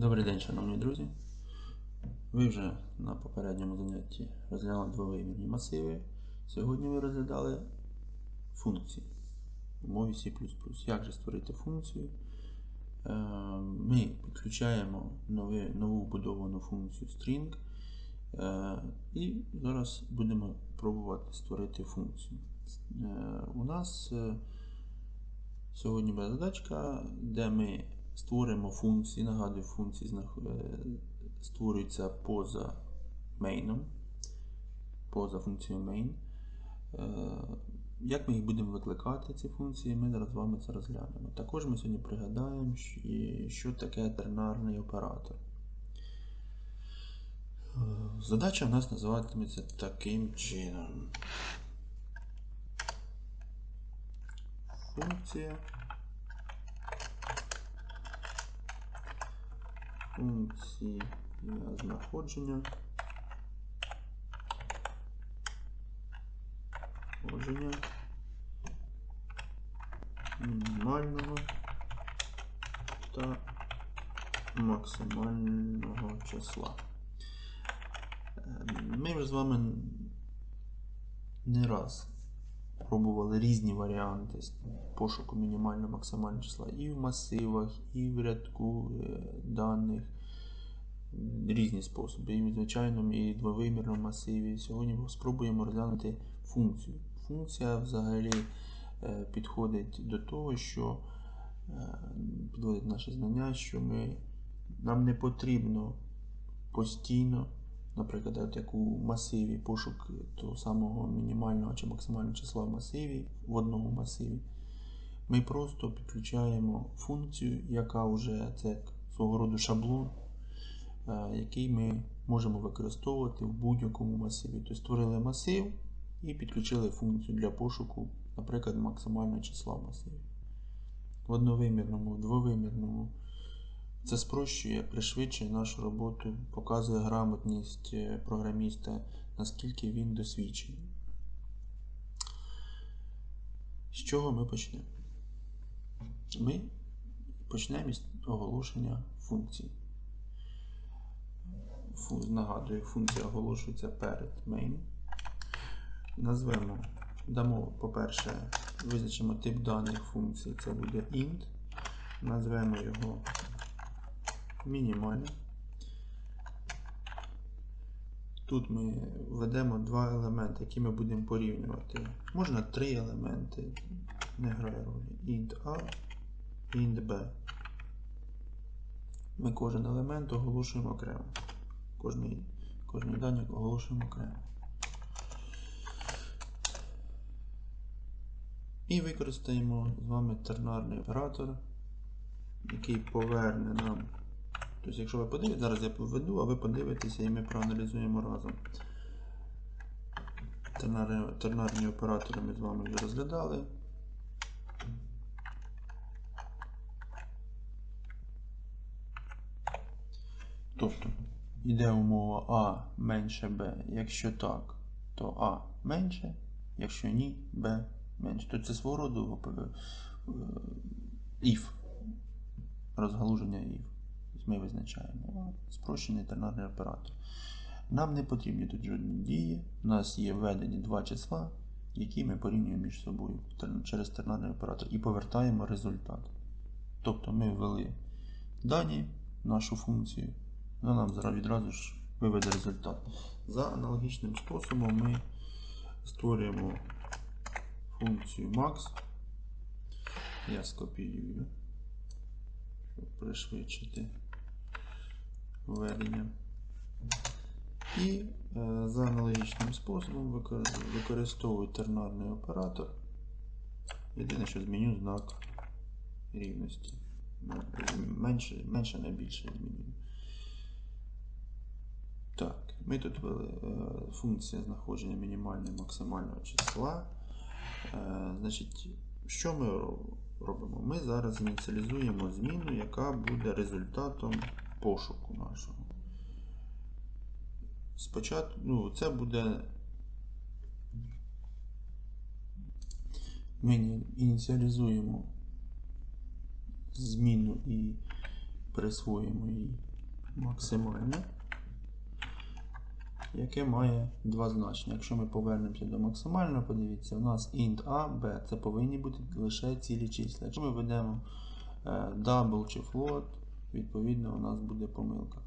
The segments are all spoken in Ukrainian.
Добрий день, шановні друзі. Ви вже на попередньому занятті розглянули двовимірні масиви. Сьогодні ви розглядали функції в мові C. Як же створити функцію? Е, Ми підключаємо нове- нову вбудовану функцію string. е, І зараз будемо пробувати створити функцію. Е, У нас Сьогодні буде задачка, де ми створимо функції. Нагадую, функції е, створюються поза мейном, поза функцією main. Е, Як ми їх будемо викликати, ці функції, ми зараз з вами це розглянемо. Також ми сьогодні пригадаємо, що- таке тернарний оператор. Е, Задача в нас називатиметься таким чином. Функція. Функція знаходження. Знаходження мінімального та максимального числа. Е, Ми вже з вами не раз пробували різні варіанти пошуку мінімального максимального числа і в масивах, і в рядку е, даних. Різні способи. І в звичайному, і в двовимірному масиві. Сьогодні спробуємо розглянути функцію. Функція взагалі е, підходить до того, що е, підводить наше знання, що ми, нам не потрібно постійно, наприклад, от як у масиві пошук того самого мінімального чи максимального числа в масиві в одному масиві. Ми просто підключаємо функцію, яка вже це свого роду шаблон, е, який ми можемо використовувати в будь-якому масиві. Тобто створили масив і підключили функцію для пошуку, наприклад, максимального числа в масиві. В одновимірному, двовимірному. Це спрощує, пришвидшує нашу роботу, показує грамотність е, програміста, наскільки він досвідчений. З чого ми почнемо? Ми почнемо із оголошення функції. Фу- Нагадую, функція оголошується перед main. Назвемо, дамо, по-перше, визначимо тип даних функції, це буде int. Назвемо його мінімальний. Тут ми введемо два елементи, які ми будемо порівнювати. Можна три елементи, не грає ролі. int A int B. Ми кожен елемент оголошуємо окремо. Кожний, кожний дані оголошуємо окремо. І використаємо з вами тернарний оператор, який поверне нам. Тобто, якщо ви подивитесь, зараз я поведу, а ви подивитеся і ми проаналізуємо разом. Тернарні, тернарні оператори ми з вами вже розглядали. Тобто, йде умова А менше Б. Якщо так, то А менше, якщо ні, Б менше. Тобто це свого роду е, if. Розгалуження if. Тобто Ми визначаємо спрощений тернарний оператор. Нам не потрібні тут жодні дії. У нас є введені два числа, які ми порівнюємо між собою через тернарний оператор і повертаємо результат. Тобто ми ввели дані, нашу функцію, вона нам відразу ж виведе результат. За аналогічним способом ми створюємо функцію max. Я скопіюю, щоб пришвидшити введення. І е, за аналогічним способом викор- використовую тернарний оператор. Єдине, що зміню знак рівності. Ну, Менше, менше більше змінюю. Так, ми тут ввели е, функція знаходження мінімального і максимального числа. Е, значить, що ми робимо? Ми зараз ініціалізуємо зміну, яка буде результатом пошуку нашого. Спочатку, ну, це буде. Ми ініціалізуємо зміну і присвоїмо їй максимальне, яке має два значення. Якщо ми повернемося до максимального, подивіться, у нас int a, b це повинні бути лише цілі числа. Якщо ми ведемо е, double чи float, відповідно у нас буде помилка.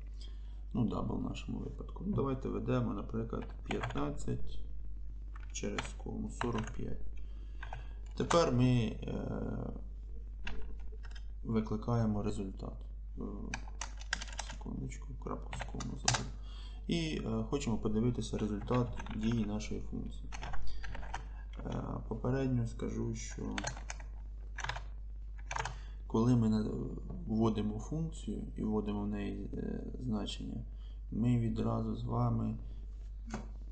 Ну, double в нашому випадку. Ну, давайте ведемо, наприклад, 15 через кому 45. Тепер ми е, викликаємо результат. Е, Секундочку, крапку з кому забув. І е, хочемо подивитися результат дії нашої функції. Е, попередньо скажу, що коли ми вводимо функцію і вводимо в неї е, значення, ми відразу з вами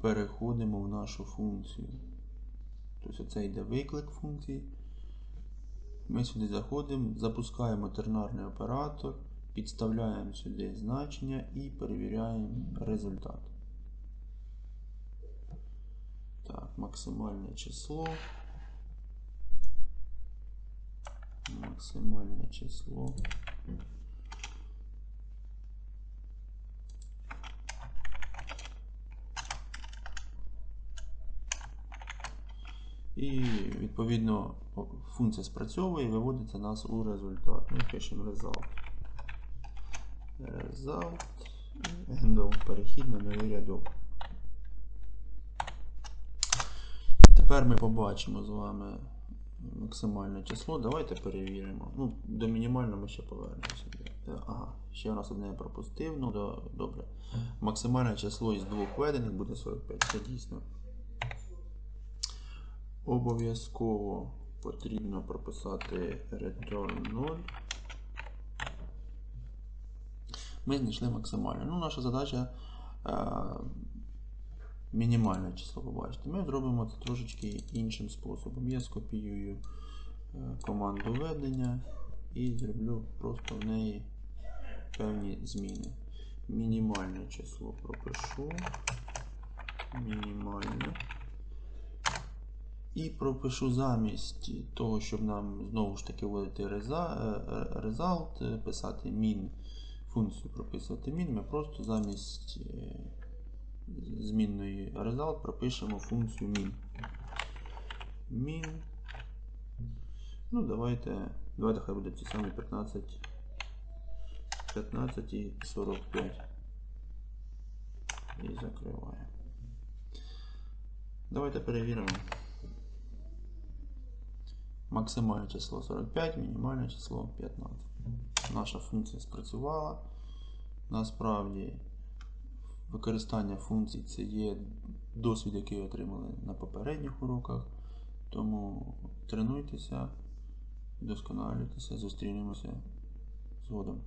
переходимо в нашу функцію. Тобто це йде виклик функції. Ми сюди заходимо, запускаємо тернарний оператор, підставляємо сюди значення і перевіряємо результат. Так, максимальне число. Максимальне число. І відповідно функція спрацьовує і виводиться нас у результат. Ми пишемо result. Result. Handle. Перехід на новий рядок. Тепер ми побачимо з вами максимальне число. Давайте перевіримо. Ну, до мінімального ми ще повернемося. Е, Ага, ще нас одне я пропустив. Ну, до- добре. Максимальне число із двох введених буде 45. Це дійсно. Обов'язково потрібно прописати return 0. Ми знайшли максимальне. Ну, наша задача е, мінімальне число побачити. Ми зробимо це трошечки іншим способом. Я скопіюю е, команду введення і зроблю просто в неї певні зміни. Мінімальне число пропишу. Мінімальне. І пропишу замість того, щоб нам знову ж таки вводити реза- е, е, result, писати min, функцію прописувати min, ми просто замість змінної result пропишемо функцію min. Min. Ну, давайте, давайте хай буде ті самі 15, 15 і 45. І закриваємо. Давайте перевіримо. Максимальне число 45, мінімальне число 15. Наша функція спрацювала. Насправді, використання функцій це є досвід, який отримали на попередніх уроках. Тому тренуйтеся, вдосконалюйтеся, зустрінемося згодом.